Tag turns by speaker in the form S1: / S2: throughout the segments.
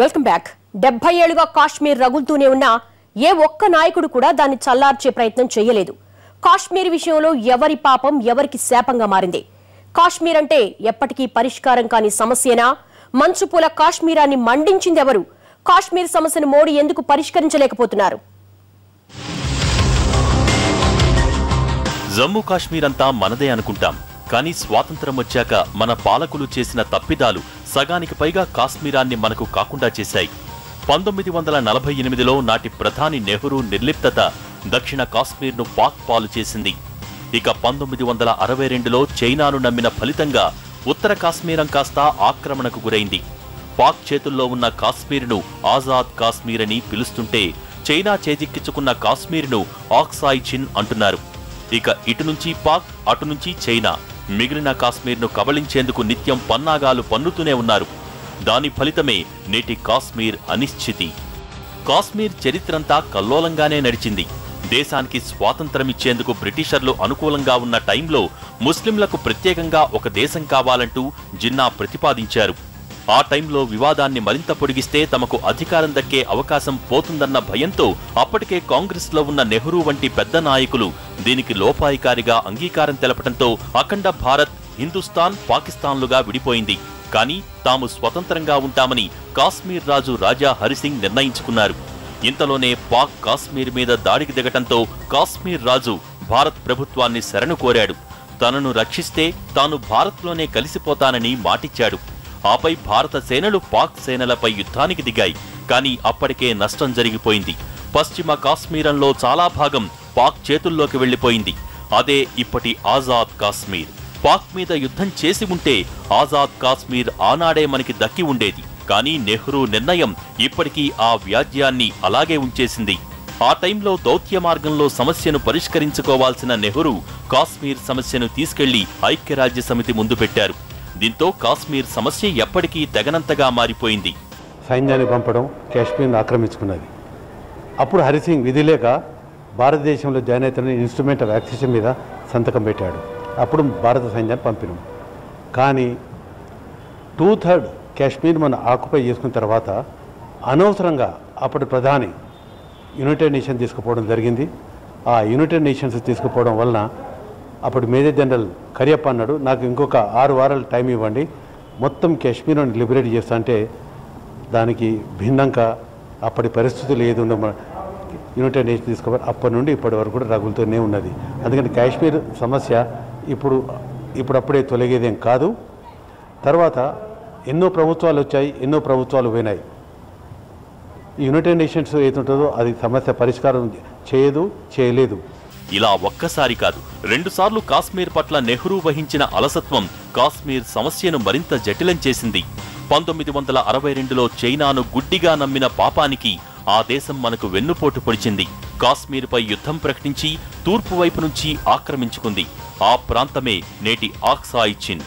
S1: Welcome back. డెబ్బై ఏళ్ళుగా కాశ్మీర్ రగులుతూనే ఉన్న ఏ ఒక్క నాయకుడు కూడా దాన్ని చల్లార్చే ప్రయత్నం చేయలేదు. కాశ్మీర్ విషయంలో ఎవరి పాపం ఎవరికి శాపంగా మారింది? కాశ్మీర్ అంటే ఎప్పటికీ పరిష్కారం కాని సమస్యనా? మంచుపూల కాశ్మీరాన్ని మండించింది ఎవరు? కాశ్మీర్ సమస్యను మోడీ ఎందుకు పరిష్కరించలేకపోతున్నారు?
S2: జమ్మూ కాశ్మీర్ అంతా మనదే అనుకుంటాం. కానీ స్వాతంత్రం వచ్చాక మన పాలకులు చేసిన తప్పిదాలు సగానికి పైగా కాశ్మీరాన్ని మనకు కాకుండా చేశాయి. పంతొమ్మిది వందల నలభై ఎనిమిదిలో నాటి ప్రధాని నెహ్రూ నిర్లిప్తత దక్షిణ కాశ్మీర్ను పాక్ పాలు చేసింది. ఇక పంతొమ్మిది వందల అరవై రెండులో చైనాను నమ్మిన ఫలితంగా ఉత్తర కాశ్మీరం కాస్త ఆక్రమణకు గురైంది. పాక్ చేతుల్లో ఉన్న కాశ్మీర్ను ఆజాద్ కాశ్మీర్ అని పిలుస్తుంటే చైనా చేజిక్కించుకున్న కాశ్మీర్ను ఆక్సాయ్ చిన్ అంటున్నారు. ఇక ఇటు నుంచి పాక్ అటు నుంచి చైనా. మిగిలిన కాశ్మీర్ను కబళించేందుకు నిత్యం పన్నాగాలు పన్నుతూనే ఉన్నారు. దాని ఫలితమే నేటి కాశ్మీర్ అనిశ్చితి. కాశ్మీర్ చరిత్రంతా కల్లోలంగానే నడిచింది. దేశానికి స్వాతంత్రమిచ్చేందుకు బ్రిటిషర్లు అనుకూలంగా ఉన్న టైంలో ముస్లింలకు ప్రత్యేకంగా ఒక దేశం కావాలంటూ జిన్నా ప్రతిపాదించారు. ఆ టైంలో వివాదాన్ని మరింత పొడిగిస్తే తమకు అధికారం దక్కే అవకాశం పోతుందన్న భయంతో అప్పటికే కాంగ్రెస్లో ఉన్న నెహ్రూ వంటి పెద్ద నాయకులు దీనికి లోపాయికారిగా అంగీకారం తెలపడంతో అఖండ భారత్ హిందుస్థాన్ పాకిస్తాన్లుగా విడిపోయింది. కానీ తాము స్వతంత్రంగా ఉంటామని కాశ్మీర్ రాజు రాజా హరిసింగ్ నిర్ణయించుకున్నారు. ఇంతలోనే పాక్ కాశ్మీర్ మీద దాడికి దిగటంతో కాశ్మీర్ రాజు భారత్ ప్రభుత్వాన్ని శరణు కోరాడు. తనను రక్షిస్తే తాను భారత్లోనే కలిసిపోతానని మాటిచ్చాడు. ఆపై భారత సేనలు పాక్ సేనలపై యుద్ధానికి దిగాయి. కానీ అప్పటికే నష్టం జరిగిపోయింది. పశ్చిమ కాశ్మీరంలో చాలా భాగం పాక్ చేతుల్లోకి వెళ్ళిపోయింది అదే ఇప్పటి ఆజాద్ కాశ్మీర్. పాక్ మీద యుద్ధం చేసి ఉంటే ఆజాద్ కాశ్మీర్ ఆనాడే మనకి దక్కి ఉండేది. కానీ నెహ్రూ నిర్ణయం ఇప్పటికీ ఆ వ్యాజ్యాన్ని అలాగే ఉంచేసింది. ఆ టైంలో దౌత్య మార్గంలో సమస్యను పరిష్కరించుకోవాల్సిన నెహ్రూ కాశ్మీర్ సమస్యను తీసుకెళ్ళి ఐక్యరాజ్య సమితి ముందు పెట్టారు. దీంతో కాశ్మీర్ సమస్య ఎప్పటికీ తెగనంతగా మారిపోయింది.
S3: సైన్యాన్ని పంపడం కాశ్మీర్ను ఆక్రమించుకున్నది. అప్పుడు హరిసింగ్ విధిలేక భారతదేశంలో జాయిన్ అవుతున్న ఇన్స్ట్రుమెంట్ యాక్సిషన్ యాక్సెషన్ మీద సంతకం పెట్టాడు. అప్పుడు భారత సైన్యాన్ని పంపినాం. కానీ టూ థర్డ్ కాశ్మీర్ మనం ఆక్యుపై చేసుకున్న తర్వాత అనవసరంగా అప్పటి ప్రధాని యునైటెడ్ నేషన్ తీసుకుపోవడం జరిగింది. ఆ యునైటెడ్ నేషన్స్ తీసుకుపోవడం వలన అప్పుడు మేజర్ జనరల్ కరియప్ప అన్నాడు నాకు ఇంకొక ఆరు వారాలు టైం ఇవ్వండి. మొత్తం కాశ్మీర్ని లిబరేట్ చేస్తా అంటే దానికి భిన్నంగా అప్పటి పరిస్థితులు ఏది ఉండవు. యునైటెడ్ నేషన్ తీసుకోవాలి అప్పటి నుండి ఇప్పటి వరకు కూడా రగులుతూనే ఉన్నది. అందుకని కాశ్మీర్ సమస్య ఇప్పుడు ఇప్పుడప్పుడే తొలగేదేం కాదు. తర్వాత ఎన్నో ప్రభుత్వాలు వచ్చాయి ఎన్నో ప్రభుత్వాలు పోయినాయి. యునైటెడ్ నేషన్స్ ఏతుంటుందో అది సమస్య పరిష్కారం చేయదు చేయలేదు.
S2: ఇలా ఒక్కసారి కాదు రెండుసార్లు కాశ్మీర్ పట్ల నెహ్రూ వహించిన అలసత్వం కాశ్మీర్ సమస్యను మరింత జటిలం చేసింది. పంతొమ్మిది వందల అరవై రెండులో చైనాను గుడ్డిగా నమ్మిన పాపానికి ఆ దేశం మనకు వెన్నుపోటు పొడిచింది. కాశ్మీర్పై యుద్ధం ప్రకటించి తూర్పు వైపు నుంచి ఆక్రమించుకుంది. ఆ ప్రాంతమే నేటి ఆక్సాయ్ చిన్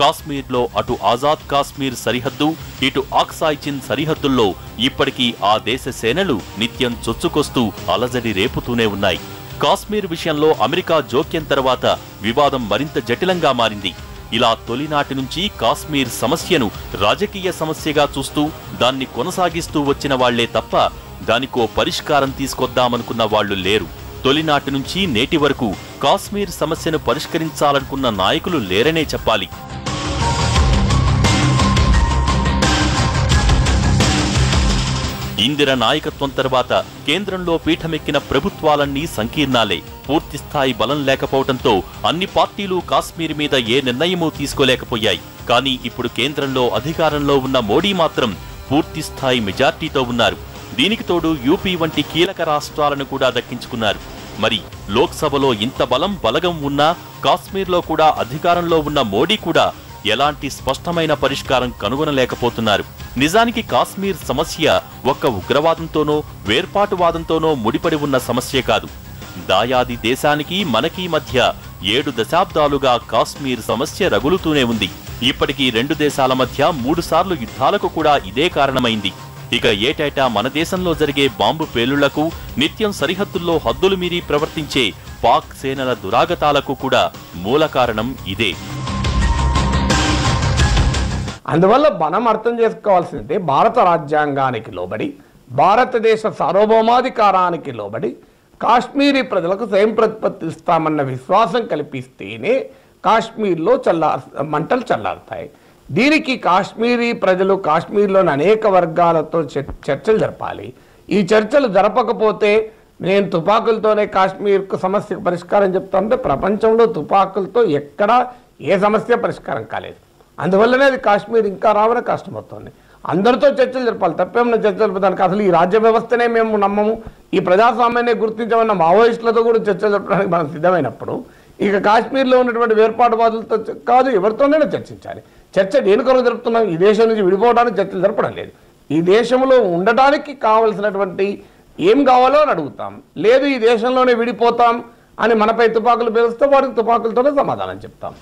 S2: కాశ్మీర్లో అటు ఆజాద్ కాశ్మీర్ సరిహద్దు ఇటు ఆక్సాయ్ చిన్ సరిహద్దుల్లో ఇప్పటికీ ఆ దేశ సేనలు నిత్యం చొచ్చుకొస్తూ అలజడి రేపుతూనే ఉన్నాయి. కాశ్మీర్ విషయంలో అమెరికా జోక్యం తర్వాత వివాదం మరింత జటిలంగా మారింది. ఇలా తొలినాటి నుంచి కాశ్మీర్ సమస్యను రాజకీయ సమస్యగా చూస్తూ దాన్ని కొనసాగిస్తూ వచ్చిన వాళ్ళే తప్ప దానికో పరిష్కారం తీసుకొద్దామనుకున్న వాళ్ళు లేరు. తొలినాటి నుంచి నేటి వరకు కాశ్మీర్ సమస్యను పరిష్కరించాలనుకున్న నాయకులు లేరనే చెప్పాలి. ఇందిర నాయకత్వం తర్వాత కేంద్రంలో పీఠమెక్కిన ప్రభుత్వాలన్నీ సంకీర్ణాలే. పూర్తిస్థాయి బలం లేకపోవడంతో అన్ని పార్టీలు కాశ్మీర్ మీద ఏ నిర్ణయమూ తీసుకోలేకపోయాయి. కానీ ఇప్పుడు కేంద్రంలో అధికారంలో ఉన్న మోడీ మాత్రం పూర్తిస్థాయి మెజార్టీతో ఉన్నారు. దీనికి తోడు యూపీ వంటి కీలక రాష్ట్రాలను కూడా దక్కించుకున్నారు. మరి లోక్సభలో ఇంత బలం బలగం ఉన్నా కాశ్మీర్లో కూడా అధికారంలో ఉన్న మోడీ కూడా ఎలాంటి స్పష్టమైన పరిష్కారం కనుగొనలేకపోతున్నారు. నిజానికి కాశ్మీర్ సమస్య ఒక్క ఉగ్రవాదంతోనో వేర్పాటువాదంతోనో ముడిపడి ఉన్న సమస్య కాదు. దాయాది దేశానికి మనకి మధ్య ఏడు దశాబ్దాలుగా కాశ్మీర్ సమస్య రగులుతూనే ఉంది. ఇప్పటికీ రెండు దేశాల మధ్య మూడుసార్లు యుద్ధాలకు కూడా ఇదే కారణమైంది. ఇక ఏటేటా మన దేశంలో జరిగే బాంబు పేలుళ్ళకు నిత్యం సరిహద్దుల్లో హద్దులు మీరి ప్రవర్తించే పాక్ సేనల దురాగతాలకు కూడా మూల కారణం ఇదే.
S4: అందువల్ల మనం అర్థం చేసుకోవాల్సింది భారత రాజ్యాంగానికి లోబడి భారతదేశ సార్వభౌమాధికారానికి లోబడి కాశ్మీరీ ప్రజలకు స్వయం ప్రతిపత్తి ఇస్తామన్న విశ్వాసం కల్పిస్తేనే కాశ్మీర్లో చల్లా మంటలు చల్లారుతాయి. దీనికి కాశ్మీరీ ప్రజలు కాశ్మీర్లోని అనేక వర్గాలతో చర్- చర్చలు జరపాలి. ఈ చర్చలు జరపకపోతే నేను తుపాకులతోనే కాశ్మీర్కు సమస్యకు పరిష్కారం చెప్తానంటే ప్రపంచంలో తుపాకులతో ఎక్కడా ఏ సమస్య పరిష్కారం కాలేదు. అందువల్లనే అది కాశ్మీర్ ఇంకా రావడం కష్టమవుతుంది. అందరితో చర్చలు జరపాలి. తప్పేమన్నా చర్చలు జరపడానికి అసలు ఈ రాజ్య వ్యవస్థనే మేము నమ్మము. ఈ ప్రజాస్వామ్యాన్ని గుర్తించమన్న మావోయిస్టులతో కూడా చర్చలు జరపడానికి మనం సిద్ధమైనప్పుడు ఇక కాశ్మీర్లో ఉన్నటువంటి వేర్పాటువాదులతో కాదు ఎవరితోనైనా చర్చించాలి. చర్చ దేని కొరకు జరుపుతున్నాం? ఈ దేశం నుంచి విడిపోవడానికి చర్చలు జరపడం లేదు. ఈ దేశంలో ఉండటానికి కావలసినటువంటి ఏం కావాలో అని అడుగుతాం. లేదు ఈ దేశంలోనే విడిపోతాం అని మనపై తుపాకులు పేరుస్తే వారికి తుపాకులతోనే సమాధానం చెప్తాం.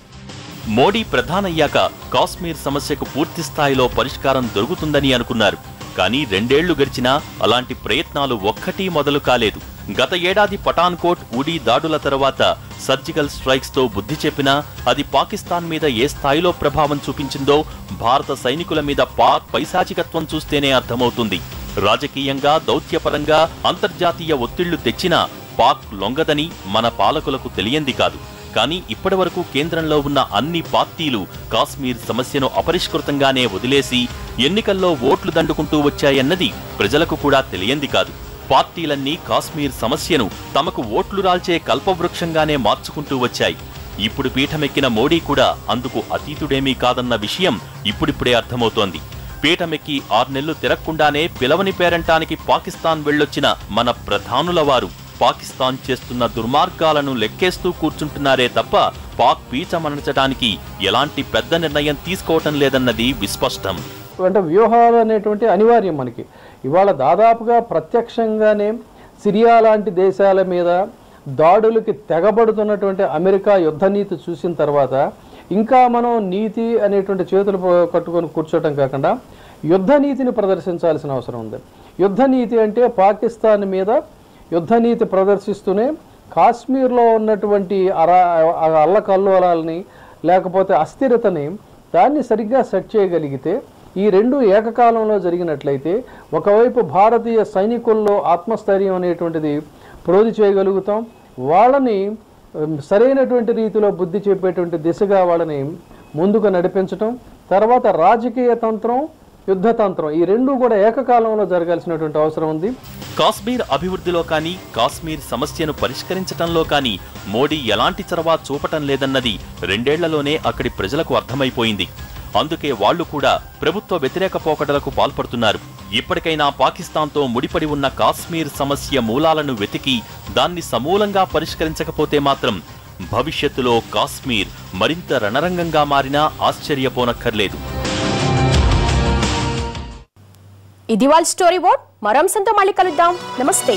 S2: మోడీ ప్రధానయ్యాక కాశ్మీర్ సమస్యకు పూర్తి స్థాయిలో పరిష్కారం దొరుకుతుందని అనుకున్నారు. కానీ రెండేళ్ళు గడిచినా అలాంటి ప్రయత్నాలు ఒక్కటీ మొదలు కాలేదు. గత ఏడాది పఠాన్కోట్ ఉడీ దాడుల తర్వాత సర్జికల్ స్ట్రైక్స్తో బుద్ధి చెప్పినా అది పాకిస్తాన్ మీద ఏ స్థాయిలో ప్రభావం చూపించిందో భారత సైనికుల మీద పాక్ పైశాచికత్వం చూస్తేనే అర్థమవుతుంది. రాజకీయంగా దౌత్యపరంగా అంతర్జాతీయ ఒత్తిళ్ళు తెచ్చినా పాక్ లొంగదని మన పాలకులకు తెలియంది కాదు. కానీ ఇప్పటివరకు కేంద్రంలో ఉన్న అన్ని పార్టీలు కాశ్మీర్ సమస్యను అపరిష్కృతంగానే వదిలేసి ఎన్నికల్లో ఓట్లు దండుకుంటూ వచ్చాయన్నది ప్రజలకు కూడా తెలియంది కాదు. పార్టీలన్నీ కాశ్మీర్ సమస్యను తమకు ఓట్లు రాల్చే కల్పవృక్షంగానే మార్చుకుంటూ వచ్చాయి. ఇప్పుడు పీఠమెక్కిన మోడీ కూడా అందుకు అతీతుడేమీ కాదన్న విషయం ఇప్పుడిప్పుడే అర్థమవుతోంది. పీఠమెక్కి ఆరు నెలలు తిరగకుండానే పిలవని పేరంటానికి పాకిస్తాన్ వెళ్ళొచ్చిన మన ప్రధానుల వారు పాకిస్తాన్ చేస్తున్న దుర్మార్గాలను లెక్కేస్తూ కూర్చుంటున్నారే తప్ప పాక్ పీచమనచడానికి ఎలాంటి పెద్ద నిర్ణయం తీసుకోవటం లేదన్నది విస్పష్టం.
S5: అంటే వ్యూహాలు అనేటువంటి అనివార్యం మనకి. ఇవాళ దాదాపుగా ప్రత్యక్షంగానే సిరియా లాంటి దేశాల మీద దాడులకి తెగబడుతున్నటువంటి అమెరికా యుద్ధ నీతి చూసిన తర్వాత ఇంకా మనం నీతి అనేటువంటి చేతులు కట్టుకొని కూర్చోవటం కాకుండా యుద్ధ నీతిని ప్రదర్శించాల్సిన అవసరం ఉంది. యుద్ధ నీతి అంటే పాకిస్తాన్ మీద యుద్ధనీతి ప్రదర్శిస్తూనే కాశ్మీర్లో ఉన్నటువంటి అరా అల్లకల్లోలాలని లేకపోతే అస్థిరతని దాన్ని సరిగ్గా సెట్ చేయగలిగితే ఈ రెండు ఏకకాలంలో జరిగినట్లయితే ఒకవైపు భారతీయ సైనికుల్లో ఆత్మస్థైర్యం అనేటువంటిది ప్రోధి చేయగలుగుతాం. వాళ్ళని సరైనటువంటి రీతిలో బుద్ధి చెప్పేటువంటి దిశగా వాళ్ళని ముందుకు నడిపించటం. తర్వాత రాజకీయ తంత్రం యుద్ధతంత్రం. ఈ రెండు కూడా ఏకకాలంలో జరగాల్సినటువంటి అవసరం ఉంది.
S2: కాశ్మీర్ అభివృద్ధిలో కానీ కాశ్మీర్ సమస్యను పరిష్కరించటంలో కానీ మోడీ ఎలాంటి చొరవ చూపటం లేదన్నది రెండేళ్ళలోనే అక్కడి ప్రజలకు అర్థమైపోయింది. అందుకే వాళ్ళు కూడా ప్రభుత్వ వ్యతిరేక పోకడలకు పాల్పడుతున్నారు. ఇప్పటికైనా పాకిస్తాన్తో ముడిపడి ఉన్న కాశ్మీర్ సమస్య మూలాలను వెతికి దాన్ని సమూలంగా పరిష్కరించకపోతే మాత్రం భవిష్యత్తులో కాశ్మీర్ మరింత రణరంగంగా మారినా ఆశ్చర్యపోనక్కర్లేదు.
S1: ఇది వాళ్ళ స్టోరీ బోర్డ్ మరో అంశంతో మళ్ళీ కలుద్దాం. నమస్తే.